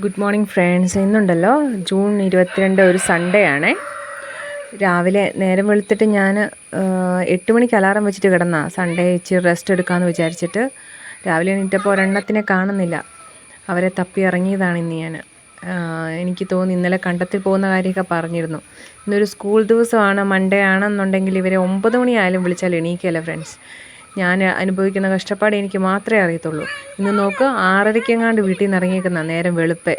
Good morning friends ഇന്നുണ്ടല്ലോ June ഇരുപത്തിരണ്ട് ഒരു സൺഡേ ആണേ. രാവിലെ നേരം വെളുത്തിട്ട് ഞാൻ എട്ട് മണിക്ക് അലാറം വെച്ചിട്ട് കിടന്ന. സൺഡേ ഇച്ചിരി റെസ്റ്റ് എടുക്കാമെന്ന് വിചാരിച്ചിട്ട് രാവിലെ എണീറ്റപ്പോൾ ഒരെണ്ണത്തിനെ കാണുന്നില്ല. അവരെ തപ്പി ഇറങ്ങിയതാണ് ഇന്ന് ഞാൻ. എനിക്ക് തോന്നി ഇന്നലെ കണ്ടത്തിൽ പോകുന്ന കാര്യമൊക്കെ പറഞ്ഞിരുന്നു. ഇന്നൊരു സ്കൂൾ ദിവസമാണ് മൺഡേ ആണെന്നുണ്ടെങ്കിൽ ഇവരെ ഒമ്പത് മണിയായാലും വിളിച്ചാൽ എണീക്കുകയല്ല ഫ്രണ്ട്സ് ഞാൻ അനുഭവിക്കുന്ന കഷ്ടപ്പാട് എനിക്ക് മാത്രമേ അറിയത്തുള്ളൂ. ഇന്ന് നോക്ക് ആറരയ്ക്കെങ്ങാണ്ട് വീട്ടിൽ നിന്ന് ഇറങ്ങിയേക്കുന്ന നേരം വെളുപ്പേ.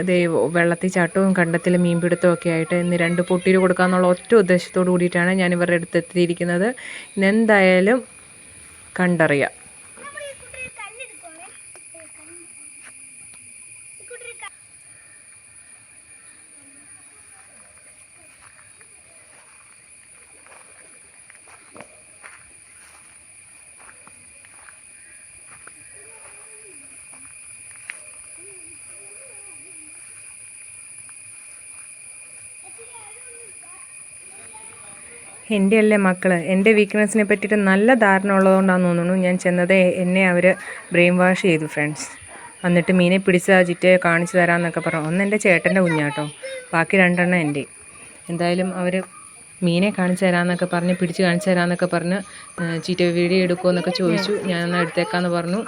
ഇതേ വെള്ളത്തിൽ ചാട്ടവും കണ്ടത്തിൽ മീൻപിടുത്തവും ഒക്കെ ആയിട്ട് ഇന്ന് രണ്ട് പൊട്ടീര് കൊടുക്കാമെന്നുള്ള ഒറ്റ ഉദ്ദേശത്തോടു കൂടിയിട്ടാണ് ഞാൻ ഇവരുടെ അടുത്ത് എത്തിയിരിക്കുന്നത്. ഇന്ന് എന്തായാലും കണ്ടറിയാം. എന്റെ അല്ലേ മക്കൾ എന്റെ വീക്ക്നെസ്സിനെ പറ്റിയിട്ട് നല്ല ധാരണ ഉള്ളതുകൊണ്ടാണെന്ന് തോന്നുന്നു ഞാൻ ചെന്നത് എന്നെ അവർ ബ്രെയിൻ വാഷ് ചെയ്തു ഫ്രണ്ട്സ് എന്നിട്ട് മീനെ പിടിച്ച് ചിറ്റ കാണിച്ചു തരാമെന്നൊക്കെ പറഞ്ഞു. ഒന്ന് എന്റെ ചേട്ടന്റെ കുഞ്ഞാട്ടോ. ബാക്കി രണ്ടെണ്ണം എന്റെ എന്തായാലും അവർ മീനെ കാണിച്ചു തരാമെന്നൊക്കെ പറഞ്ഞ് പിടിച്ച് കാണിച്ചു തരാമെന്നൊക്കെ പറഞ്ഞ് ചീറ്റ വീഡിയോ എടുക്കുമോ എന്നൊക്കെ ചോദിച്ചു. ഞാനൊന്ന് എടുത്തേക്കാന്ന് പറഞ്ഞു.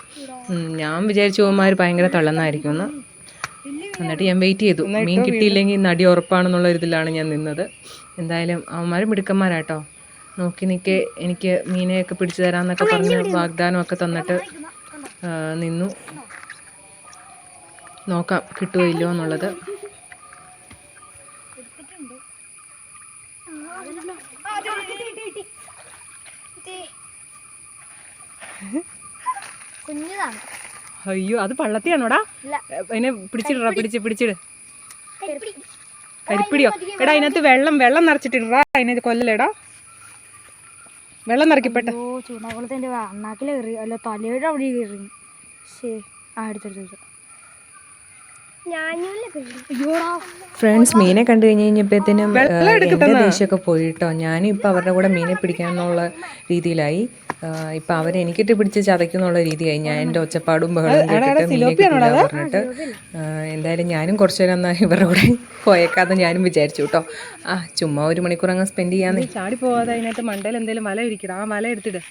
ഞാൻ വിചാരിച്ചു പോകുമ്പോൾ ഭയങ്കര തള്ളന്നായിരിക്കും എന്ന് എന്നിട്ട് ഞാൻ വെയിറ്റ് ചെയ്തു. മീൻ കിട്ടിയില്ലെങ്കിൽ നടി ഉറപ്പാണെന്നുള്ള ഇതിലാണ് ഞാൻ നിന്നത്. എന്തായാലും അവന്മാർ മിടുക്കന്മാരാട്ടോ. നോക്കി നിൽക്കെ എനിക്ക് മീനെയൊക്കെ പിടിച്ചു തരാമെന്നൊക്കെ പറഞ്ഞ് വാഗ്ദാനമൊക്കെ തന്നിട്ട് നിന്നു. നോക്കാം കിട്ടുമോ ഇല്ലയോ എന്നുള്ളത്. കുഞ്ഞതാണ്. അയ്യോ അത് പള്ളത്തിയാണോടാ. അതിനെ പിടിച്ചിടറാ പിടിച്ച് പിടിച്ചിട്. കരിപ്പിടിയോ? എടാ അതിനകത്ത് വെള്ളം വെള്ളം നിറച്ചിട്ടിടാ അതിനെ കൊല്ലലേടാ. വെള്ളം നിറക്കിപ്പെട്ടെ കയറി അല്ല തലയുടെ അവിടെ കയറി ശേ ആ എടുത്തെടുത്തു അയ്യോടാ. ഫ്രണ്ട്സ് മീനെ കണ്ടു കഴിഞ്ഞ് കഴിഞ്ഞപ്പോഴത്തേനും എന്റെ ദേഷ്യമൊക്കെ പോയിട്ടോ ഞാനും ഇപ്പം അവരുടെ കൂടെ മീനെ പിടിക്കാന്നുള്ള രീതിയിലായി. ഇപ്പം അവർ എനിക്കിട്ട് പിടിച്ച് ചതയ്ക്കുന്നുള്ള രീതിയായി ഞാൻ എന്റെ ഒച്ചപ്പാടും ബഹളവും കേട്ടിട്ട് പറഞ്ഞിട്ട് എന്തായാലും ഞാനും കുറച്ചു നേരം എന്നാൽ ഇവരുടെ കൂടെ പോയേക്കാന്ന് ഞാനും വിചാരിച്ചു കേട്ടോ ആ ചുമ്മാ ഒരു മണിക്കൂർ അങ്ങ് സ്പെൻഡ് ചെയ്യാന്ന്. ചാടി പോവാതെ അതിനകത്ത് മണ്ടയിൽ എന്തെങ്കിലും വല ഇരിക്കണം ആ വല എടുത്തിട്ട്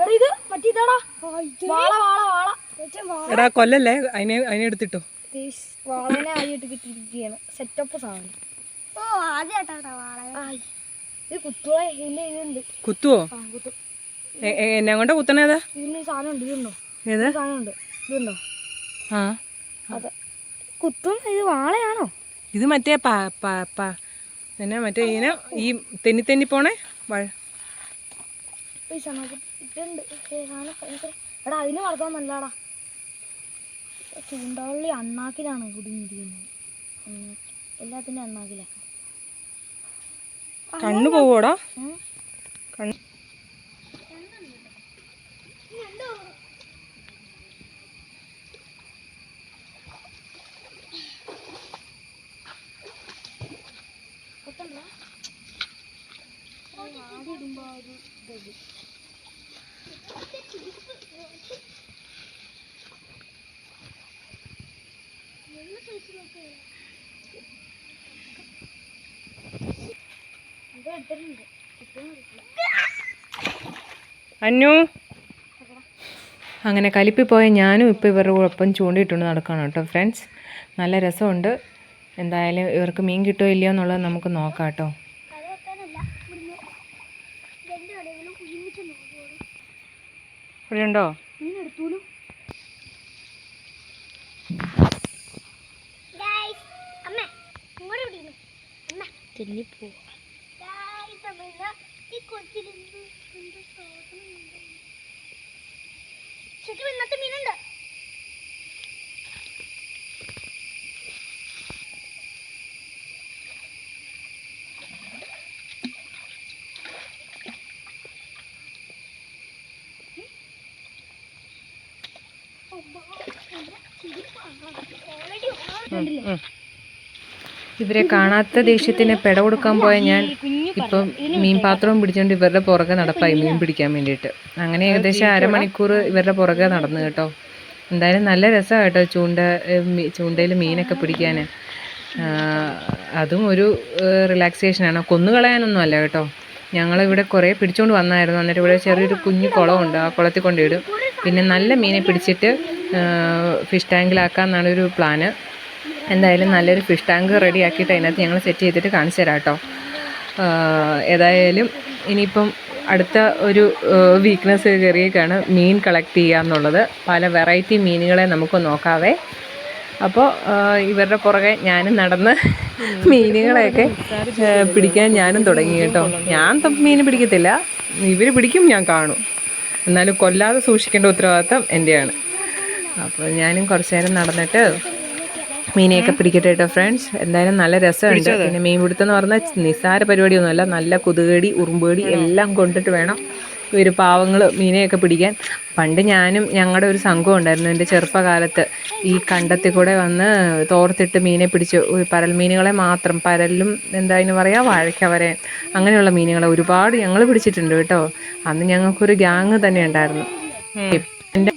ഇത് മറ്റേതാടാ? വാള വാള വാള. എടാ കൊല്ലല്ലേ? അതിനെ അതിനെ എടുത്തിട്ടോ? വാളനെ ആയിട്ട് കിട്ടിയിരിക്കുകയാണ്. സെറ്റപ്പ് സാധനം. ഓ ആദ്യമായിട്ടാ വാള? ഇത് കുത്തുവാ. ഇതിന്റെ ഇതുണ്ട് കുത്തുവോ? ആ കുത്തും. എ- എ- എന്നെ കൊണ്ട കുത്തണേതാ ഇതിന് സാധനം ഉണ്ട്. ഇതുണ്ടോ ഏത്? സാധനം ഉണ്ട്. ഇതുണ്ടോ ആ. അതെ കുത്തും. ഇത് വാളയാണോ? ഇത് മറ്റേ പ പ പ എന്നാ മറ്റേ ഇങ്ങനെ ഈ തെന്നി തെന്നി പോണേ? വഴ പക്ഷേ എടാ അതിന് വളർത്താൻ നല്ലടാ ചൂണ്ടവള്ളി അണ്ണാക്കിലാണ് കുടുങ്ങിയിരിക്കുന്നത്. എല്ലാത്തിന്റെ അണ്ണാക്കിലാണ് കണ്ണു പോവോടാ കണ്ണ് കൊത്തണ്ട? അത് ആദ്യം ഇടുമ്പോ ആ ഒരു ഇത്. ഇത് എടുത്തിട്ടുണ്ട് കിട്ടുന്നില്ല അന്നു? അങ്ങനെ കലിപ്പി പോയ ഞാനും ഇപ്പോൾ ഇവരുടെ ഒപ്പം ചൂണ്ടിയിട്ടുണ്ട് നടക്കുകയാണ് കേട്ടോ ഫ്രണ്ട്സ് നല്ല രസമുണ്ട്. എന്തായാലും ഇവർക്ക് മീൻ കിട്ടുമോ ഇല്ലയോ എന്നുള്ളത് നമുക്ക് നോക്കാം കേട്ടോ. അത് അമ്മ പോവാം ഓൾറെഡി കണ്ടില്ലേ ഇവരെ കാണാത്ത ദേഷ്യത്തിന് പെട കൊടുക്കാൻ പോയ ഞാൻ ഇപ്പം മീൻ പാത്രവും പിടിച്ചോണ്ട് ഇവരുടെ പുറകെ നടപ്പായി മീൻ പിടിക്കാൻ വേണ്ടിയിട്ട്. അങ്ങനെ ഏകദേശം അരമണിക്കൂർ ഇവരുടെ പുറകെ നടന്നു കേട്ടോ. എന്തായാലും നല്ല രസമാണ് കേട്ടോ ചൂണ്ട ചൂണ്ടയിൽ മീനൊക്കെ പിടിക്കാൻ അതും ഒരു റിലാക്സേഷനാണ് കൊന്നുകളയാനൊന്നും അല്ല കേട്ടോ. ഞങ്ങളിവിടെ കുറേ പിടിച്ചുകൊണ്ട് വന്നായിരുന്നു. എന്നിട്ട് ഇവിടെ ചെറിയൊരു കുഞ്ഞു കുളമുണ്ട്. ആ കുളത്തിൽ കൊണ്ടിടും പിന്നെ നല്ല മീനെ പിടിച്ചിട്ട് ഫിഷ് ടാങ്കിലാക്കാമെന്നാണ് ഒരു പ്ലാന് എന്തായാലും നല്ലൊരു ഫിഷ് ടാങ്ക് റെഡി ആക്കിയിട്ട് അതിനകത്ത് ഞങ്ങൾ സെറ്റ് ചെയ്തിട്ട് കാണിച്ചു തരാം കേട്ടോ ഏതായാലും ഇനിയിപ്പം അടുത്ത ഒരു വീക്ക്നെസ് കയറിയേക്കാണ് മീൻ കളക്ട് ചെയ്യുക എന്നുള്ളത്. പല വെറൈറ്റി മീനുകളെ നമുക്ക് നോക്കാവേ. അപ്പോൾ ഇവരുടെ പുറകെ ഞാനും നടന്ന് മീനുകളെയൊക്കെ പിടിക്കാൻ ഞാനും തുടങ്ങി കേട്ടോ. ഞാൻ മീൻ പിടിക്കത്തില്ല. ഇവർ പിടിക്കും ഞാൻ കാണും. എന്നാലും കൊല്ലാതെ സൂക്ഷിക്കേണ്ട ഉത്തരവാദിത്തം എന്റെയാണ് അപ്പോൾ ഞാനും കുറച്ച് നേരം നടന്നിട്ട് മീനെയൊക്കെ പിടിക്കട്ടെ കേട്ടോ ഫ്രണ്ട്സ് എന്തായാലും നല്ല രസമുണ്ട്. പിന്നെ മീൻ പിടുത്തം എന്ന് പറഞ്ഞാൽ നിസ്സാര പരിപാടിയൊന്നുമല്ല. നല്ല കൊതുകേടി ഉറുമ്പേടി എല്ലാം കൊണ്ടിട്ട് വേണം ഇവർ പാവങ്ങൾ മീനെയൊക്കെ പിടിക്കാൻ. പണ്ട് ഞാനും ഞങ്ങളുടെ ഒരു സംഘം ഉണ്ടായിരുന്നു എന്റെ ചെറുപ്പകാലത്ത്. ഈ കണ്ടത്തിൽ കൂടെ വന്ന് തോർത്തിട്ട് മീനെ പിടിച്ച് പരൽ മീനുകളെ മാത്രം പരലും എന്താ അതിന് വാഴയ്ക്ക വരെ അങ്ങനെയുള്ള മീനുകളെ ഒരുപാട് ഞങ്ങൾ പിടിച്ചിട്ടുണ്ട് കേട്ടോ. അന്ന് ഞങ്ങൾക്കൊരു ഗ്യാങ് തന്നെ ഉണ്ടായിരുന്നു. എന്റെ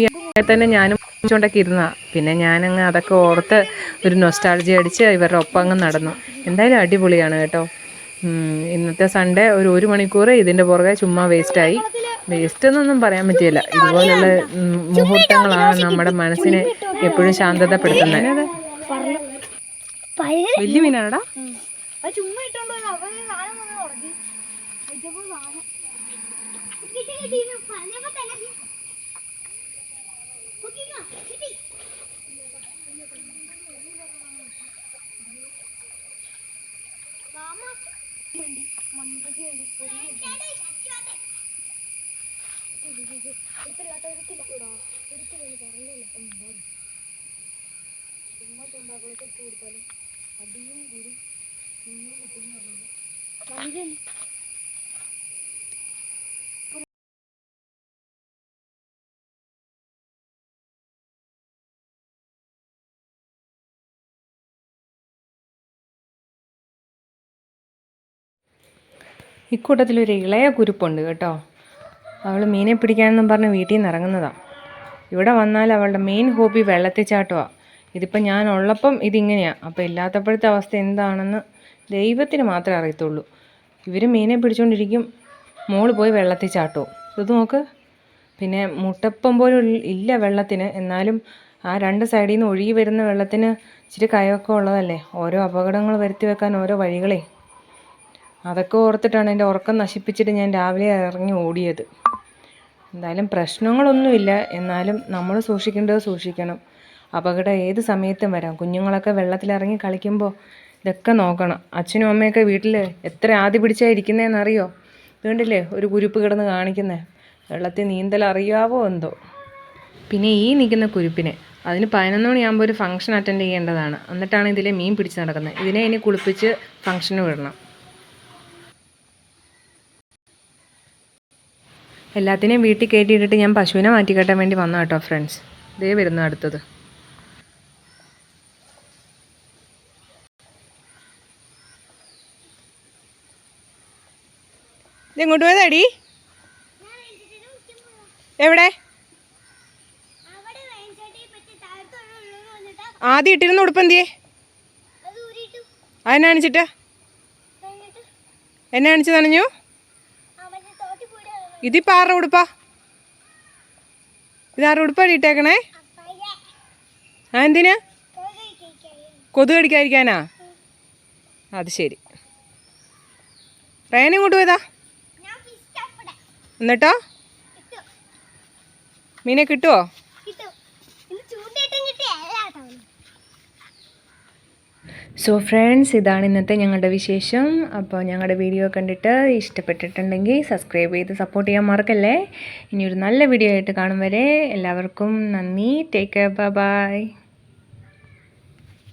ഈ തന്നെ ഞാനും പിടിച്ചോണ്ടൊക്കെ ഇരുന്നാ. പിന്നെ ഞാനങ്ങ് അതൊക്കെ ഓർത്ത് ഒരു നൊസ്റ്റാൾജി അടിച്ച് ഇവരുടെ ഒപ്പം അങ്ങ് നടന്നു. എന്തായാലും അടിപൊളിയാണ് കേട്ടോ. ഇന്നത്തെ സൺഡേ ഒരു ഒരു മണിക്കൂർ ഇതിന്റെ പുറകെ ചുമ്മാ വേസ്റ്റായി വേസ്റ്റ് എന്നൊന്നും പറയാൻ പറ്റില്ല. ഇതുപോലുള്ള മുഹൂർത്തങ്ങളാണ് നമ്മുടെ മനസ്സിനെ എപ്പോഴും ശാന്തതപ്പെടുത്തുന്നത്. വലിയ മീനാണടാ. അത് ചുമ്മാ ഇട്ടോണ്ട് വന്നു. അപ്പൊ ഈ സാധനം വന്ന് ഉടക്കി. വെച്ചപ്പോ സാധനം. കിട്ടി, കിട്ടി. ഇത് പറഞ്ഞപ്പോ തന്നെ കിട്ടി. കുത്തിക്കോ, കിട്ടി. മാമ. വേണ്ടി, മമ്മിക്ക് വേണ്ടി, പൊടിക്ക് വേണ്ടി. എടുത്തില്ല കേട്ടോ, എടുത്തില്ല. ഇടാ. എടുത്തില്ല, ഇത് പറഞ്ഞല്ലോ. ഒമ്പത്. ചുമ്മാ ചൂണ്ടാക്കുളത്ത് ഇട്ട് കൊടുത്താലും അടിയും കൂടി നിങ്ങൾ കിട്ടുമെന്ന് പറഞ്ഞത് ഇക്കൂട്ടത്തിലൊരു ഇളയ കുരുപ്പുണ്ട് കേട്ടോ. അവൾ മീനെ പിടിക്കാനെന്നും പറഞ്ഞ് വീട്ടിൽ നിന്ന് ഇറങ്ങുന്നതാണ് ഇവിടെ വന്നാൽ അവളുടെ മെയിൻ ഹോബി വെള്ളത്തിൽ ചാട്ടമാണ് ഇതിപ്പോൾ ഞാൻ ഉള്ളപ്പം ഇതിങ്ങനെയാണ് അപ്പോൾ ഇല്ലാത്തപ്പോഴത്തെ അവസ്ഥ എന്താണെന്ന് ദൈവത്തിന് മാത്രമേ അറിയത്തുള്ളൂ. ഇവർ മീനെ പിടിച്ചുകൊണ്ടിരിക്കും മോൾ പോയി വെള്ളത്തിൽ ചാട്ടുമോ ഇത് നോക്ക്. പിന്നെ മുട്ടപ്പം പോലും ഇല്ല വെള്ളത്തിന്. എന്നാലും ആ രണ്ട് സൈഡിൽ നിന്ന് ഒഴുകി വരുന്ന വെള്ളത്തിന് ഇച്ചിരി കയമൊക്കെ ഉള്ളതല്ലേ? ഓരോ അപകടങ്ങൾ വരുത്തി വെക്കാൻ ഓരോ വഴികളേ. അതൊക്കെ ഓർത്തിട്ടാണ് എന്റെ ഉറക്കം നശിപ്പിച്ചിട്ട് ഞാൻ രാവിലെ ഇറങ്ങി ഓടിയത്. എന്തായാലും പ്രശ്നങ്ങളൊന്നുമില്ല. എന്നാലും നമ്മൾ സൂക്ഷിക്കേണ്ടത് സൂക്ഷിക്കണം. അപകടം ഏത് സമയത്തും വരാം. കുഞ്ഞുങ്ങളൊക്കെ വെള്ളത്തിലിറങ്ങി കളിക്കുമ്പോൾ ഇതൊക്കെ നോക്കണം. അച്ഛനും അമ്മയൊക്കെ വീട്ടിൽ എത്ര ആദ്യ പിടിച്ചാൽ അറിയോ വേണ്ടില്ലേ ഒരു കുരുപ്പ് കിടന്ന് കാണിക്കുന്നേ? വെള്ളത്തിൽ നീന്തൽ അറിയാവോ എന്തോ? പിന്നെ ഈ നിൽക്കുന്ന കുരുപ്പിനെ. അതിന് പതിനൊന്ന് മണിയാകുമ്പോൾ ഒരു ഫംഗ്ഷൻ അറ്റൻഡ് ചെയ്യേണ്ടതാണ്. എന്നിട്ടാണ് ഇതിലെ മീൻ പിടിച്ച് നടക്കുന്നത്. ഇതിനെ ഇനി കുളിപ്പിച്ച് ഫംഗ്ഷന് വിടണം. എല്ലാത്തിനെയും വീട്ടിൽ കയറ്റിയിട്ടിട്ട് ഞാൻ പശുവിനെ മാറ്റിക്കെട്ടാൻ വേണ്ടി വന്ന കേട്ടോ ഫ്രണ്ട്സ് ഇതേ വരുന്നു അടുത്തത്. ഇതെങ്ങോട്ട് പോയതാടി എവിടെ? ആദ്യം ഇട്ടിരുന്ന ഉടുപ്പെന്തിയേ എന്തിയേ? അത് ഊരിയിട്ടു അതിനെ കാണിച്ചിട്ട് കഴിഞ്ഞിട്ട് എന്നെ അണിച്ചു നനഞ്ഞു ഇതിപ്പോൾ ആരുടെ ഉടുപ്പാ? ഇതാരുടെ ഉടുപ്പാണ് ഇട്ടേക്കണേ ആ എന്തിനാ? കൊതുക് കടിക്കാതിരിക്കാനാ? അത് ശരി. റേന ഇങ്ങോട്ട് പോയതാ? എന്നിട്ടോ? മീനെ കിട്ടുമോ കിട്ടും ഇന്ന് ചൂണ്ടിയിട്ടും കിട്ടി എല്ലാ തവണ സോ ഫ്രണ്ട്സ് ഇതാണ് ഇന്നത്തെ ഞങ്ങളുടെ വിശേഷം. അപ്പോൾ ഞങ്ങളുടെ വീഡിയോ കണ്ടിട്ട് ഇഷ്ടപ്പെട്ടിട്ടുണ്ടെങ്കിൽ സബ്സ്ക്രൈബ് ചെയ്ത് സപ്പോർട്ട് ചെയ്യാൻ മറക്കല്ലേ? ഇനി ഒരു നല്ല വീഡിയോ ആയിട്ട് കാണും വരെ. എല്ലാവർക്കും നന്ദി. Take care bye